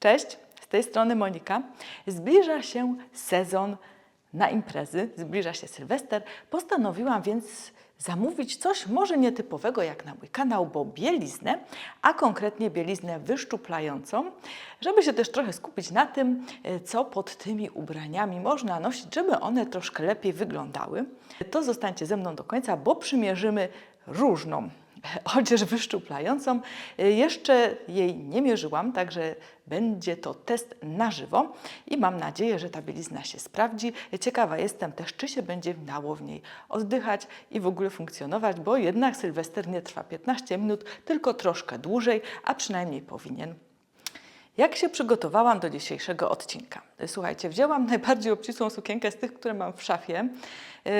Cześć, z tej strony Monika. Zbliża się sezon na imprezy, zbliża się Sylwester. Postanowiłam więc zamówić coś może nietypowego jak na mój kanał, bo bieliznę, a konkretnie bieliznę wyszczuplającą, żeby się też trochę skupić na tym, e, co pod tymi ubraniami można nosić, żeby one troszkę lepiej wyglądały. To zostańcie ze mną do końca, bo przymierzymy różną odzież wyszczuplającą. Y, Jeszcze jej nie mierzyłam, także będzie to test na żywo i mam nadzieję, że ta bielizna się sprawdzi. Ciekawa jestem też, czy się będzie dało w niej oddychać i w ogóle funkcjonować, bo jednak Sylwester nie trwa 15 minut, tylko troszkę dłużej, a przynajmniej powinien. Jak się przygotowałam do dzisiejszego odcinka? Słuchajcie, wzięłam najbardziej obcisłą sukienkę z tych, które mam w szafie. Yy,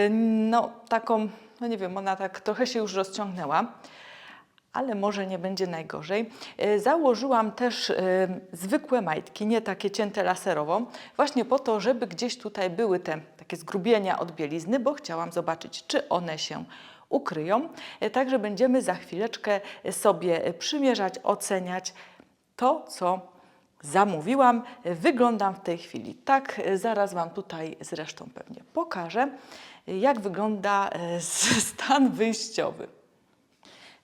No, taką, no nie wiem, ona tak trochę się już rozciągnęła, ale może nie będzie najgorzej. Yy, Założyłam też yy, zwykłe majtki, nie takie cięte laserowo, właśnie po to, żeby gdzieś tutaj były te takie zgrubienia od bielizny, bo chciałam zobaczyć, czy one się ukryją. Yy, Także będziemy za chwileczkę sobie przymierzać, oceniać to, co zamówiłam. Wyglądam w tej chwili tak. Zaraz Wam tutaj zresztą pewnie pokażę, jak wygląda e, stan wyjściowy.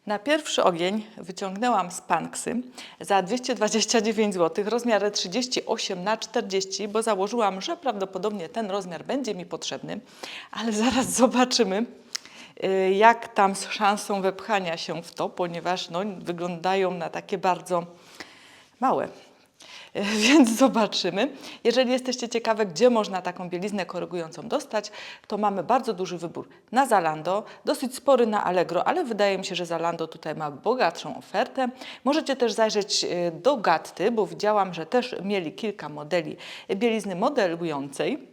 Na pierwszy ogień wyciągnęłam spanksy za 229 zł, rozmiar 38 na 40, bo założyłam, że prawdopodobnie ten rozmiar będzie mi potrzebny, ale zaraz zobaczymy, y, jak tam z szansą wepchania się w to, ponieważ no, wyglądają na takie bardzo małe. Więc zobaczymy. Jeżeli jesteście ciekawe, gdzie można taką bieliznę korygującą dostać, to mamy bardzo duży wybór na Zalando, dosyć spory na Allegro, ale wydaje mi się, że Zalando tutaj ma bogatszą ofertę. Możecie też zajrzeć e, do Gatty, bo widziałam, że też mieli kilka modeli bielizny modelującej.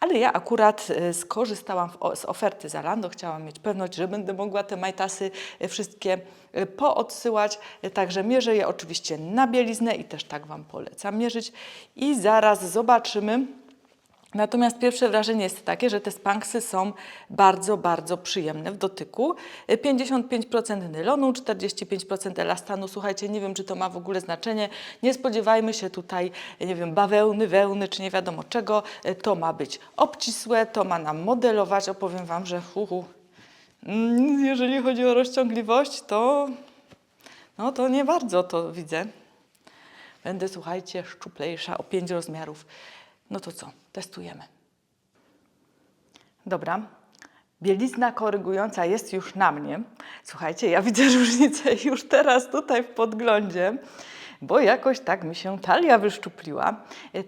Ale ja akurat e, skorzystałam z oferty Zalando. Chciałam mieć pewność, że będę mogła te majtasy e, wszystkie e, poodsyłać. Także mierzę je oczywiście na bieliznę i też tak Wam polecam mierzyć. I zaraz zobaczymy. Natomiast pierwsze wrażenie jest takie, że te spanksy są bardzo, bardzo przyjemne w dotyku. E, 55% nylonu, 45% elastanu. Słuchajcie, nie wiem, czy to ma w ogóle znaczenie. Nie spodziewajmy się tutaj, nie wiem, bawełny, wełny, czy nie wiadomo czego. To ma być obcisłe, to ma nam modelować. Opowiem Wam, że uhu, mm, jeżeli chodzi o rozciągliwość, to, no, to nie bardzo to widzę. Będę, słuchajcie, szczuplejsza o 5 rozmiarów. No to co? Testujemy. Dobra. Bielizna korygująca jest już na mnie. Słuchajcie, ja widzę różnicę już teraz tutaj w podglądzie, bo jakoś tak mi się talia wyszczupliła.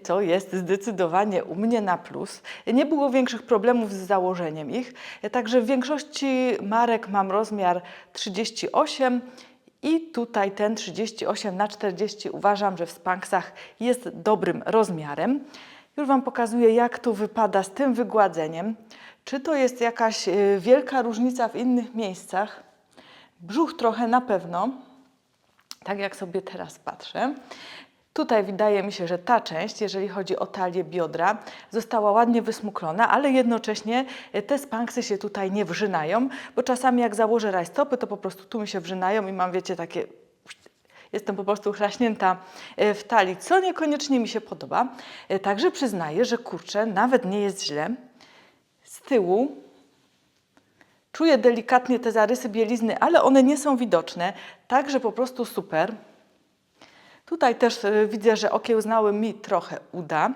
To jest zdecydowanie u mnie na plus. Nie było większych problemów z założeniem ich, także w większości marek mam rozmiar 38 i tutaj ten 38 na 40 uważam, że w spanksach jest dobrym rozmiarem. Już Wam pokazuję, jak to wypada z tym wygładzeniem. Czy to jest jakaś y, wielka różnica w innych miejscach? Brzuch trochę na pewno, tak jak sobie teraz patrzę. Tutaj wydaje mi się, że ta część, jeżeli chodzi o talię biodra, została ładnie wysmuklona, ale jednocześnie e, te spanksy się tutaj nie wrzynają, bo czasami jak założę rajstopy, to po prostu tu mi się wrzynają i mam, wiecie, takie... Jestem po prostu chlaśnięta e, w talii, co niekoniecznie mi się podoba. E, Także przyznaję, że kurczę, nawet nie jest źle. Z tyłu Czuję delikatnie te zarysy bielizny, ale one nie są widoczne, także po prostu super. Tutaj też y, widzę, że okiełznały mi trochę uda,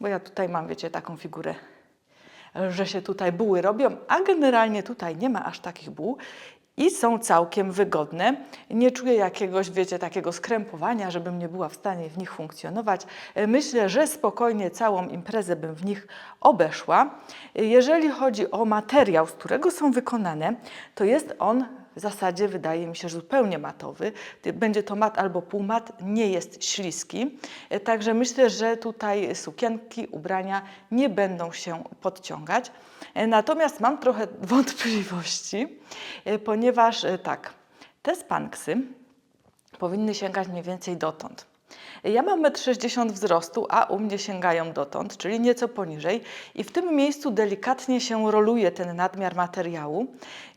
bo ja tutaj mam, wiecie, taką figurę, że się tutaj buły robią, a generalnie tutaj nie ma aż takich buł i są całkiem wygodne. Nie czuję jakiegoś, wiecie, takiego skrępowania, żebym nie była w stanie w nich funkcjonować. E, Myślę, że spokojnie całą imprezę bym w nich obeszła. E, Jeżeli chodzi o materiał, z którego są wykonane, to jest on w zasadzie wydaje mi się, zupełnie matowy. Będzie to mat albo półmat, nie jest śliski. E, Także myślę, że tutaj sukienki, ubrania nie będą się podciągać. E, Natomiast mam trochę wątpliwości, e, ponieważ e, tak, te spanksy powinny sięgać mniej więcej dotąd. Ja mam 1,60 m wzrostu, a u mnie sięgają dotąd, czyli nieco poniżej. I w tym miejscu delikatnie się roluje ten nadmiar materiału.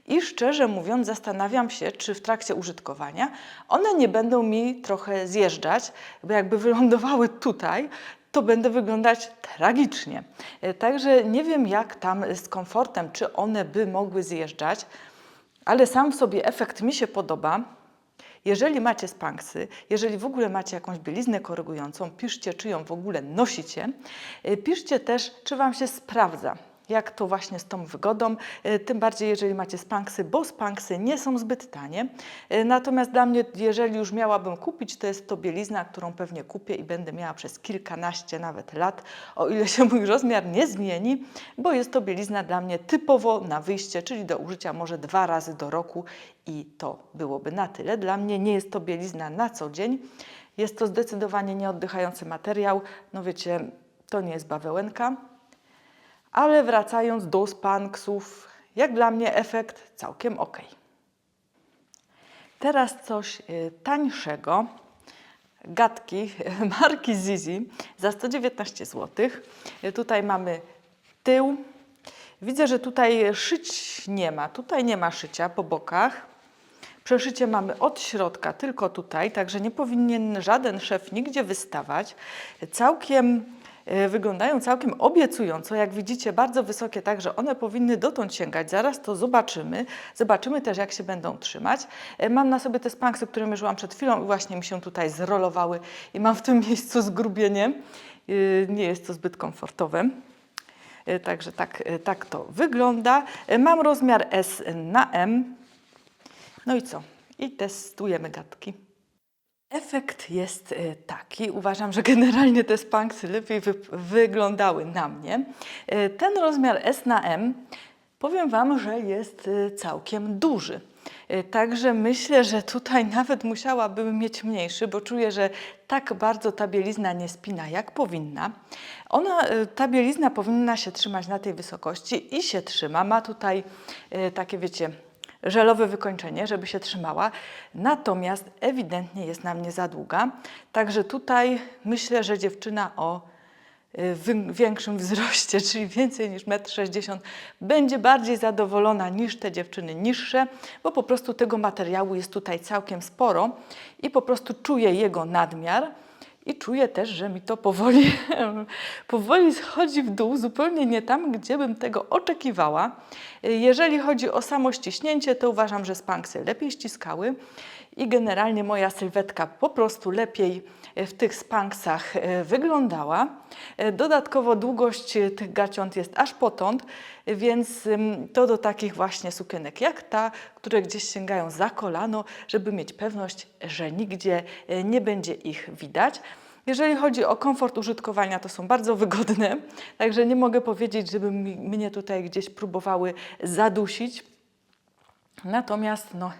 I szczerze mówiąc, zastanawiam się, czy w trakcie użytkowania one nie będą mi trochę zjeżdżać, bo jakby wylądowały tutaj, to będę wyglądać tragicznie. E, Także nie wiem, jak tam z komfortem, czy one by mogły zjeżdżać, ale sam w sobie efekt mi się podoba. Jeżeli macie spanksy, jeżeli w ogóle macie jakąś bieliznę korygującą, piszcie, czy ją w ogóle nosicie. E, Piszcie też, czy Wam się sprawdza. Jak to właśnie z tą wygodą, E, tym bardziej jeżeli macie spanksy, bo spanksy nie są zbyt tanie. E, Natomiast dla mnie, jeżeli już miałabym kupić, to jest to bielizna, którą pewnie kupię i będę miała przez kilkanaście nawet lat, o ile się mój rozmiar nie zmieni, bo jest to bielizna dla mnie typowo na wyjście, czyli do użycia może dwa razy do roku i to byłoby na tyle. Dla mnie nie jest to bielizna na co dzień. Jest to zdecydowanie nieoddychający materiał. No wiecie, to nie jest bawełenka. Ale wracając do spanksów, jak dla mnie efekt całkiem ok. Teraz coś y, tańszego. Gadki marki Zizi za 119 zł. Y, Tutaj mamy tył. Widzę, że tutaj szyć nie ma. Tutaj nie ma szycia po bokach. Przeszycie mamy od środka, tylko tutaj, także nie powinien żaden szef nigdzie wystawać. Całkiem wyglądają całkiem obiecująco. Jak widzicie, bardzo wysokie, także one powinny dotąd sięgać. Zaraz to zobaczymy. Zobaczymy też, jak się będą trzymać. E, Mam na sobie te spanksy, które mierzyłam przed chwilą i właśnie mi się tutaj zrolowały i mam w tym miejscu zgrubienie. E, Nie jest to zbyt komfortowe. E, Także tak, e, tak to wygląda. E, Mam rozmiar S na M. No i co? I testujemy gadki. Efekt jest e, taki, uważam, że generalnie te spanksy lepiej wy wyglądały na mnie. E, Ten rozmiar S na M, powiem Wam, że jest e, całkiem duży. Także myślę, że tutaj nawet musiałabym mieć mniejszy, bo czuję, że tak bardzo ta bielizna nie spina jak powinna. Ona, ta bielizna powinna się trzymać na tej wysokości i się trzyma. Ma tutaj takie, wiecie, żelowe wykończenie, żeby się trzymała, natomiast ewidentnie jest na mnie za długa. Także tutaj myślę, że dziewczyna o y, większym wzroście, czyli więcej niż 1,60 m, będzie bardziej zadowolona niż te dziewczyny niższe, bo po prostu tego materiału jest tutaj całkiem sporo i po prostu czuję jego nadmiar. I czuję też, że mi to powoli, powoli schodzi w dół, zupełnie nie tam, gdzie bym tego oczekiwała. Jeżeli chodzi o samo ściśnięcie, to uważam, że spanksy lepiej ściskały i generalnie moja sylwetka po prostu lepiej w tych spanksach e, wyglądała. E, Dodatkowo długość e, tych gaciąt jest aż potąd, więc to do takich właśnie sukienek jak ta, które gdzieś sięgają za kolano, żeby mieć pewność, że nigdzie e, nie będzie ich widać. Jeżeli chodzi o komfort użytkowania, to są bardzo wygodne, także nie mogę powiedzieć, żeby mnie tutaj gdzieś próbowały zadusić. Natomiast no,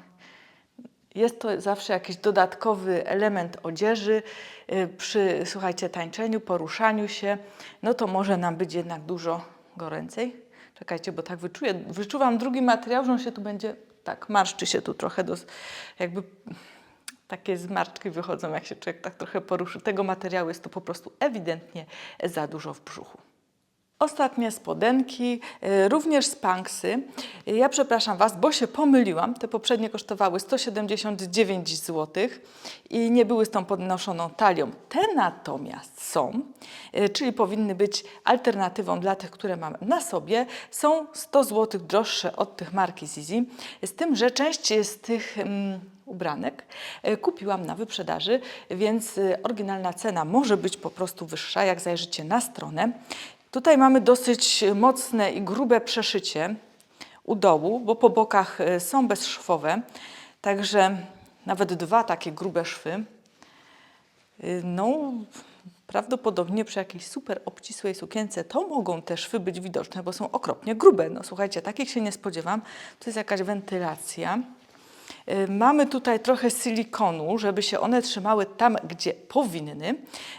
jest to zawsze jakiś dodatkowy element odzieży y, przy, słuchajcie, tańczeniu, poruszaniu się, no to może nam być jednak dużo goręcej. Czekajcie, bo tak wyczuję, wyczuwam drugi materiał, że on się tu będzie, tak, marszczy się tu trochę, dos, jakby takie zmarszczki wychodzą, jak się człowiek tak trochę poruszy. Tego materiału jest to po prostu ewidentnie za dużo w brzuchu. Ostatnie spodenki, y, również spanksy. Y, Ja przepraszam Was, bo się pomyliłam. Te poprzednie kosztowały 179 zł i nie były z tą podnoszoną talią. Te natomiast są, y, czyli powinny być alternatywą dla tych, które mam na sobie. Są 100 zł droższe od tych marki Zizi. Z tym, że część z tych mm, ubranek e, kupiłam na wyprzedaży, więc oryginalna cena może być po prostu wyższa, jak zajrzycie na stronę. Tutaj mamy dosyć mocne i grube przeszycie u dołu, bo po bokach e, są bezszwowe, także nawet dwa takie grube szwy. Y, No, prawdopodobnie przy jakiejś super obcisłej sukience to mogą te szwy być widoczne, bo są okropnie grube. No słuchajcie, takich się nie spodziewam. To jest jakaś wentylacja. Y, Mamy tutaj trochę silikonu, żeby się one trzymały tam, gdzie powinny.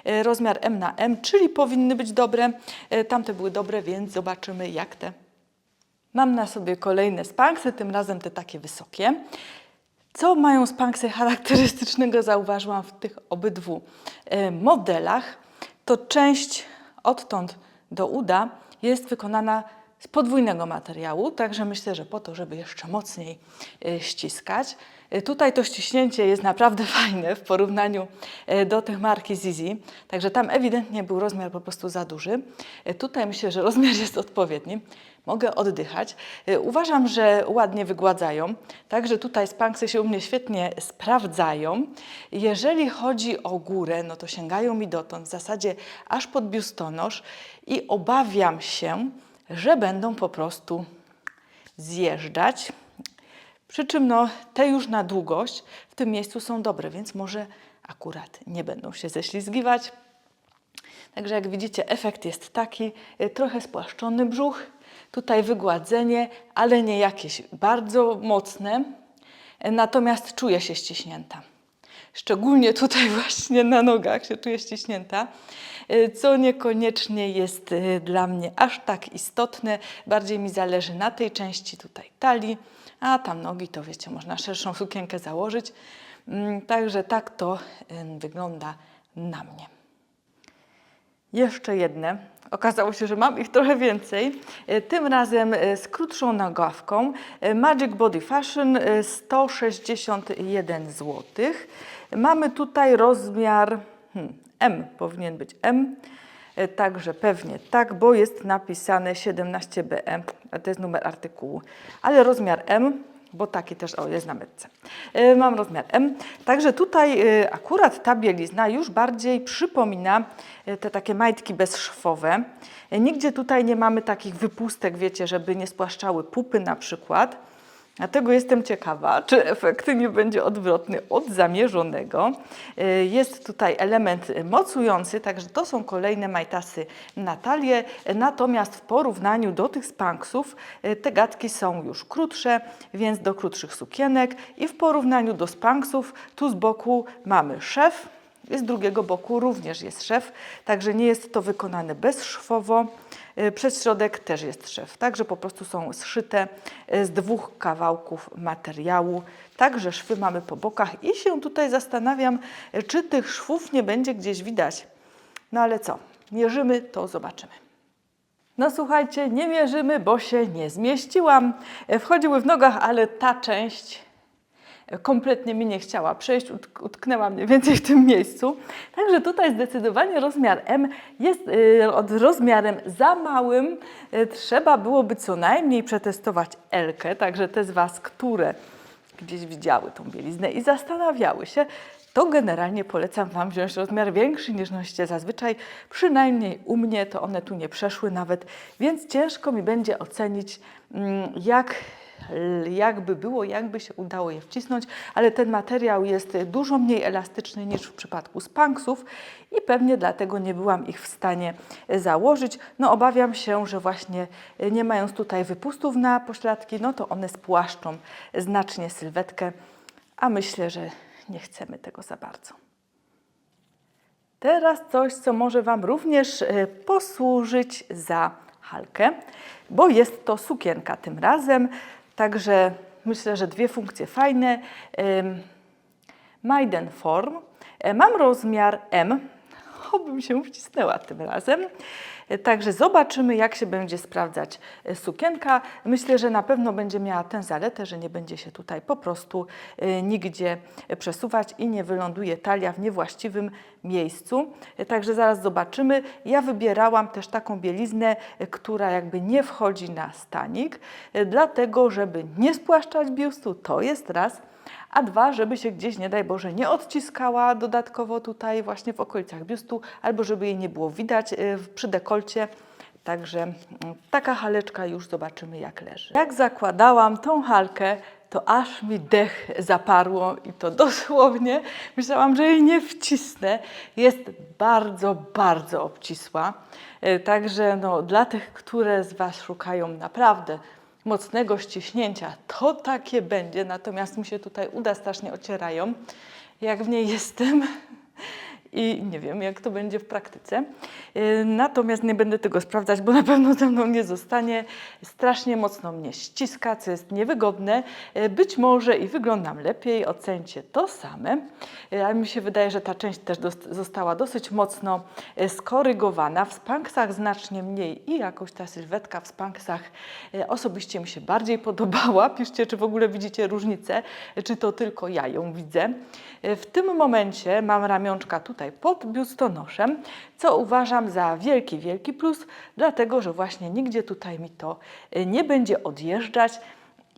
Y, Rozmiar M na M, czyli powinny być dobre. Y, Tamte były dobre, więc zobaczymy jak te. Mam na sobie kolejne spanksy, tym razem te takie wysokie. Co mają spanksy charakterystycznego, zauważyłam w tych obydwu modelach, to część odtąd do uda jest wykonana z podwójnego materiału, także myślę, że po to, żeby jeszcze mocniej y, ściskać. Y, Tutaj to ściśnięcie jest naprawdę fajne w porównaniu y, do tych marki Zizi, także tam ewidentnie był rozmiar po prostu za duży. Tutaj myślę, że rozmiar jest odpowiedni. Mogę oddychać. Uważam, że ładnie wygładzają, także tutaj spanksy się u mnie świetnie sprawdzają. Jeżeli chodzi o górę, no to sięgają mi dotąd, w zasadzie aż pod biustonosz i obawiam się, że będą po prostu zjeżdżać. Przy czym no, te już na długość w tym miejscu są dobre, więc może akurat nie będą się ześlizgiwać. Także jak widzicie, efekt jest taki, y, trochę spłaszczony brzuch, tutaj wygładzenie, ale nie jakieś bardzo mocne, y, natomiast czuję się ściśnięta. Szczególnie tutaj właśnie na nogach się czuję ściśnięta, y, co niekoniecznie jest y, dla mnie aż tak istotne. Bardziej mi zależy na tej części tutaj talii, a tam nogi to wiecie, można szerszą sukienkę założyć. Mm, Także tak to y, wygląda na mnie. Jeszcze jedne. Okazało się, że mam ich trochę więcej. Tym razem z krótszą nagławką. Magic Body Fashion e, 161 zł. Mamy tutaj rozmiar hmm, M, powinien być M. E, Także pewnie tak, bo jest napisane 17BE, a to jest numer artykułu. Ale rozmiar M, bo taki też, o jest na metce. E, Mam rozmiar M. Także tutaj e, akurat ta bielizna już bardziej przypomina e, te takie majtki bezszwowe. E, Nigdzie tutaj nie mamy takich wypustek, wiecie, żeby nie spłaszczały pupy na przykład. Dlatego jestem ciekawa, czy efekt nie będzie odwrotny od zamierzonego. Y, Jest tutaj element mocujący, także to są kolejne majtasy na talię. Natomiast w porównaniu do tych spanksów y, te gadki są już krótsze, więc do krótszych sukienek i w porównaniu do spanksów tu z boku mamy szef, z drugiego boku również jest szef, także nie jest to wykonane bezszwowo. Y, Przez środek też jest szef, także po prostu są zszyte y, z dwóch kawałków materiału. Także szwy mamy po bokach i się tutaj zastanawiam, y, czy tych szwów nie będzie gdzieś widać. No ale co, mierzymy, to zobaczymy. No słuchajcie, nie mierzymy, bo się nie zmieściłam. Wchodziły w nogach, ale ta część kompletnie mi nie chciała przejść, utk- utknęła mniej więcej w tym miejscu. Także tutaj zdecydowanie rozmiar M jest y, rozmiarem za małym. Y, trzeba byłoby co najmniej przetestować Elkę, także te z Was, które gdzieś widziały tą bieliznę i zastanawiały się, to generalnie polecam Wam wziąć rozmiar większy niż nosicie zazwyczaj. Przynajmniej u mnie to one tu nie przeszły nawet, więc ciężko mi będzie ocenić, mm, jak jakby było, jakby się udało je wcisnąć, ale ten materiał jest dużo mniej elastyczny niż w przypadku spanksów i pewnie dlatego nie byłam ich w stanie założyć. No obawiam się, że właśnie nie mając tutaj wypustów na pośladki, no to one spłaszczą znacznie sylwetkę, a myślę, że nie chcemy tego za bardzo. Teraz coś, co może Wam również e, posłużyć za halkę, bo jest to sukienka tym razem. Także myślę, że dwie funkcje fajne. Maiden Form. E, Mam rozmiar M. Obym się wcisnęła tym razem. E, Także zobaczymy, jak się będzie sprawdzać e, sukienka. Myślę, że na pewno będzie miała tę zaletę, że nie będzie się tutaj po prostu e, nigdzie przesuwać i nie wyląduje talia w niewłaściwym miejscu. E, Także zaraz zobaczymy. Ja wybierałam też taką bieliznę, e, która jakby nie wchodzi na stanik, e, dlatego żeby nie spłaszczać biustu, to jest raz a dwa, żeby się gdzieś, nie daj Boże, nie odciskała dodatkowo tutaj właśnie w okolicach biustu, albo żeby jej nie było widać przy dekolcie. Także mm, taka haleczka już zobaczymy jak leży. Jak zakładałam tą halkę, to aż mi dech zaparło i to dosłownie. Myślałam, że jej nie wcisnę. Jest bardzo, bardzo obcisła. Y, Także no, dla tych, które z Was szukają naprawdę mocnego ściśnięcia, to takie będzie, natomiast mi się tutaj uda strasznie ocierają, jak w niej jestem. I nie wiem, jak to będzie w praktyce. Y, Natomiast nie będę tego sprawdzać, bo na pewno ze mną nie zostanie. Strasznie mocno mnie ściska, co jest niewygodne. Y, Być może i wyglądam lepiej, ocencie to same, Y, ale mi się wydaje, że ta część też została dosyć mocno skorygowana. W spanksach znacznie mniej i jakoś ta sylwetka w spanksach osobiście mi się bardziej podobała. Piszcie, czy w ogóle widzicie różnicę, czy to tylko ja ją widzę. W tym momencie mam ramionczka tutaj pod biustonoszem, co uważam za wielki, wielki plus, dlatego że właśnie nigdzie tutaj mi to y, nie będzie odjeżdżać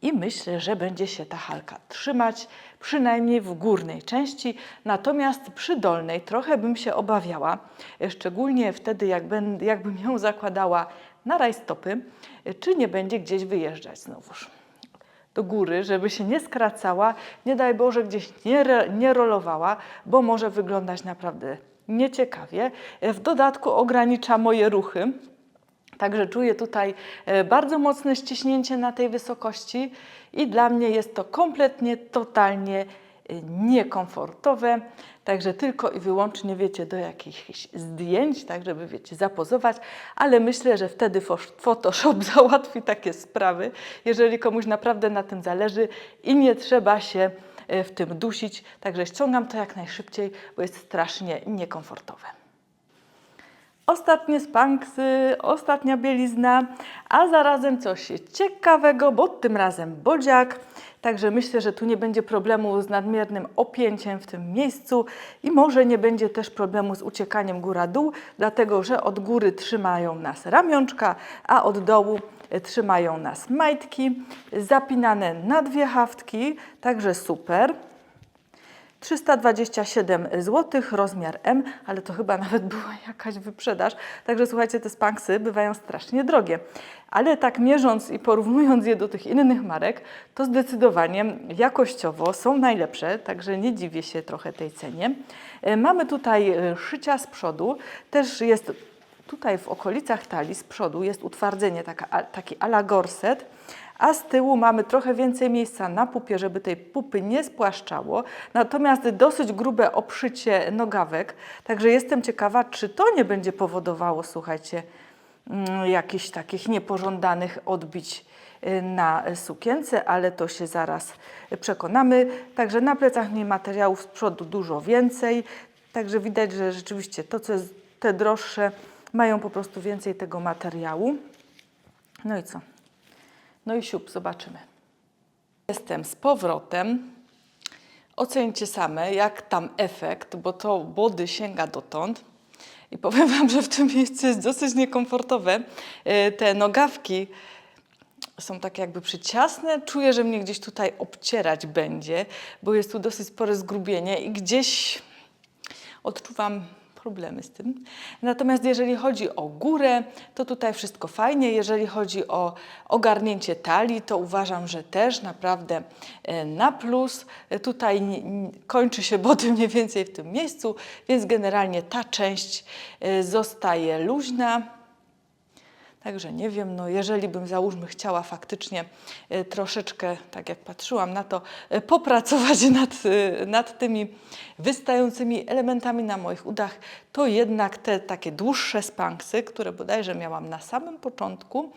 i myślę, że będzie się ta halka trzymać, przynajmniej w górnej części, natomiast przy dolnej trochę bym się obawiała, y, szczególnie wtedy jak jakbym ją zakładała na rajstopy, y, czy nie będzie gdzieś wyjeżdżać znowuż do góry, żeby się nie skracała, nie daj Boże gdzieś nie, nie rolowała, bo może wyglądać naprawdę nieciekawie. W dodatku ogranicza moje ruchy. Także czuję tutaj e, bardzo mocne ściśnięcie na tej wysokości i dla mnie jest to kompletnie, totalnie niekomfortowe. Także tylko i wyłącznie wiecie do jakichś zdjęć, tak żeby wiecie zapozować, ale myślę, że wtedy Photoshop załatwi takie sprawy, jeżeli komuś naprawdę na tym zależy i nie trzeba się e, w tym dusić. Także ściągam to jak najszybciej, bo jest strasznie niekomfortowe. Ostatnie spanksy, ostatnia bielizna, a zarazem coś ciekawego, bo tym razem bodziak. Także myślę, że tu nie będzie problemu z nadmiernym opięciem w tym miejscu i może nie będzie też problemu z uciekaniem góra-dół, dlatego że od góry trzymają nas ramionczka, a od dołu e, trzymają nas majtki, zapinane na dwie haftki, także super. 327 zł, rozmiar M, ale to chyba nawet była jakaś wyprzedaż. Także słuchajcie, te spanksy bywają strasznie drogie. Ale tak mierząc i porównując je do tych innych marek, to zdecydowanie jakościowo są najlepsze, także nie dziwię się trochę tej cenie. E, Mamy tutaj e, szycia z przodu, też jest tutaj w okolicach talii z przodu jest utwardzenie, taka, taki ala gorset, a z tyłu mamy trochę więcej miejsca na pupie, żeby tej pupy nie spłaszczało, natomiast dosyć grube obszycie nogawek, także jestem ciekawa, czy to nie będzie powodowało, słuchajcie, mm, jakichś takich niepożądanych odbić y, na sukience, ale to się zaraz przekonamy. Także na plecach mniej materiałów, z przodu dużo więcej, także widać, że rzeczywiście to, co jest te droższe, mają po prostu więcej tego materiału. No i co? No i siup, zobaczymy. Jestem z powrotem. Ocencie same, jak tam efekt, bo to body sięga dotąd. I powiem Wam, że w tym miejscu jest dosyć niekomfortowe. E, Te nogawki są takie jakby przyciasne. Czuję, że mnie gdzieś tutaj obcierać będzie, bo jest tu dosyć spore zgrubienie i gdzieś odczuwam problemy z tym. Natomiast jeżeli chodzi o górę, to tutaj wszystko fajnie. Jeżeli chodzi o ogarnięcie talii, to uważam, że też naprawdę e, na plus. E, Tutaj kończy się body mniej więcej w tym miejscu, więc generalnie ta część e, zostaje luźna. Także nie wiem, no jeżeli bym załóżmy chciała faktycznie e, troszeczkę, tak jak patrzyłam na to, e, popracować nad, e, nad tymi wystającymi elementami na moich udach, to jednak te takie dłuższe spanksy, które bodajże miałam na samym początku,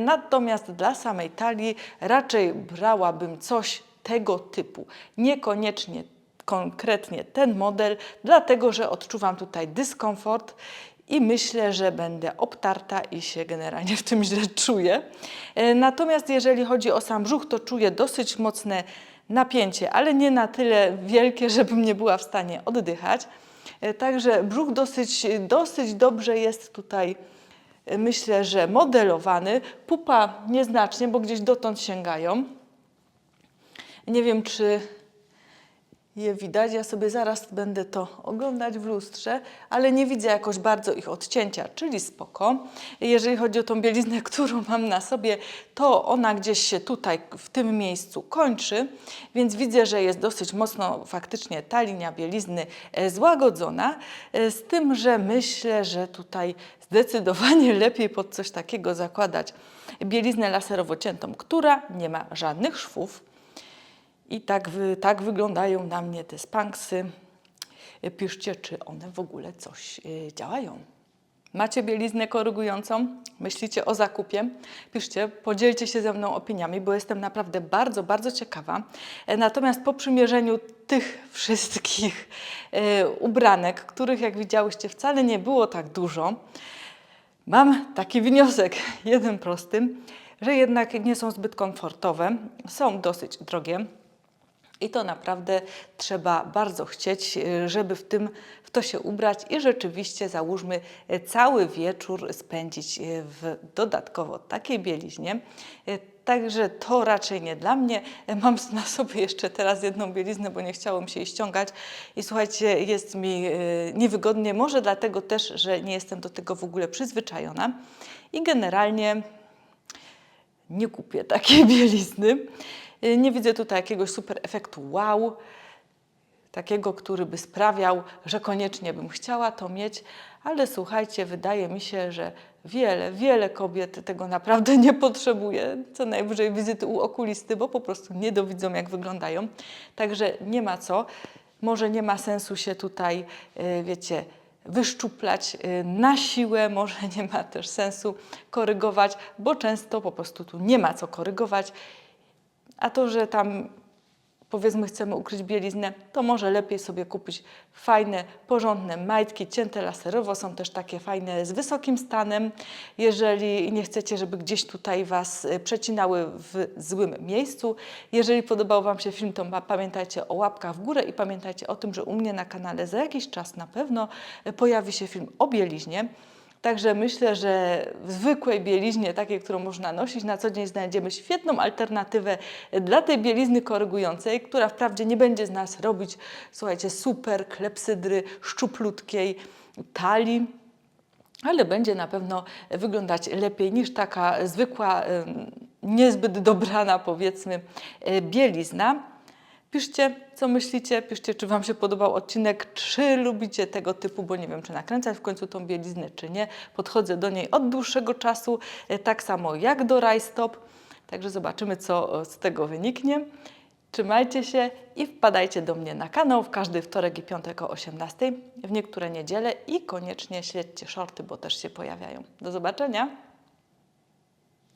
natomiast dla samej talii raczej brałabym coś tego typu, niekoniecznie konkretnie ten model, dlatego że odczuwam tutaj dyskomfort i myślę, że będę obtarta i się generalnie w tym źle czuję. E, Natomiast jeżeli chodzi o sam brzuch, to czuję dosyć mocne napięcie, ale nie na tyle wielkie, żebym nie była w stanie oddychać. E, Także brzuch dosyć, dosyć dobrze jest tutaj, e, myślę, że modelowany. Pupa nieznacznie, bo gdzieś dotąd sięgają. Nie wiem, czy je widać. Ja sobie zaraz będę to oglądać w lustrze, ale nie widzę jakoś bardzo ich odcięcia, czyli spoko. Jeżeli chodzi o tą bieliznę, którą mam na sobie, to ona gdzieś się tutaj w tym miejscu kończy, więc widzę, że jest dosyć mocno faktycznie ta linia bielizny e, złagodzona, e, z tym, że myślę, że tutaj zdecydowanie lepiej pod coś takiego zakładać bieliznę laserowo ciętą, która nie ma żadnych szwów. I tak, tak wyglądają na mnie te spanksy. y, piszcie, czy one w ogóle coś y, działają. Macie bieliznę korygującą? Myślicie o zakupie? Piszcie, podzielcie się ze mną opiniami, bo jestem naprawdę bardzo, bardzo ciekawa. E, Natomiast po przymierzeniu tych wszystkich e, ubranek, których jak widziałyście wcale nie było tak dużo, mam taki wniosek, jeden prosty, że jednak nie są zbyt komfortowe, są dosyć drogie. I to naprawdę trzeba bardzo chcieć, y, żeby w, tym, w to się ubrać i rzeczywiście załóżmy y, cały wieczór spędzić y, w dodatkowo takiej bieliźnie. Także to raczej nie dla mnie. Mam na sobie jeszcze teraz jedną bieliznę, bo nie chciało mi się jej ściągać. I słuchajcie, jest mi niewygodnie, może dlatego też, że nie jestem do tego w ogóle przyzwyczajona. I generalnie nie kupię takiej bielizny. Y, Nie widzę tutaj jakiegoś super efektu wow, takiego, który by sprawiał, że koniecznie bym chciała to mieć, ale słuchajcie, wydaje mi się, że wiele, wiele kobiet tego naprawdę nie potrzebuje. Co najwyżej wizyty u okulisty, bo po prostu nie dowidzą, jak wyglądają. Także nie ma co. Może nie ma sensu się tutaj, y, wiecie, wyszczuplać y, na siłę, może nie ma też sensu korygować, bo często po prostu tu nie ma co korygować. A to, że tam powiedzmy chcemy ukryć bieliznę, to może lepiej sobie kupić fajne, porządne majtki, cięte laserowo. Są też takie fajne z wysokim stanem. Jeżeli nie chcecie, żeby gdzieś tutaj Was y, przecinały w złym miejscu. Jeżeli podobał Wam się film, to pamiętajcie o łapkach w górę i pamiętajcie o tym, że u mnie na kanale za jakiś czas na pewno y, pojawi się film o bieliźnie. Także myślę, że w zwykłej bieliźnie, takiej, którą można nosić na co dzień, znajdziemy świetną alternatywę dla tej bielizny korygującej, która wprawdzie nie będzie z nas robić, słuchajcie, super klepsydry szczuplutkiej talii, ale będzie na pewno wyglądać lepiej niż taka zwykła, niezbyt dobrana, powiedzmy, e, bielizna. Piszcie, co myślicie, piszcie, czy Wam się podobał odcinek, czy lubicie tego typu, bo nie wiem, czy nakręcać w końcu tą bieliznę, czy nie. Podchodzę do niej od dłuższego czasu, e, tak samo jak do rajstop. Także zobaczymy, co e, z tego wyniknie. Trzymajcie się i wpadajcie do mnie na kanał w każdy wtorek i piątek o 18, w niektóre niedziele i koniecznie śledźcie shorty, bo też się pojawiają. Do zobaczenia!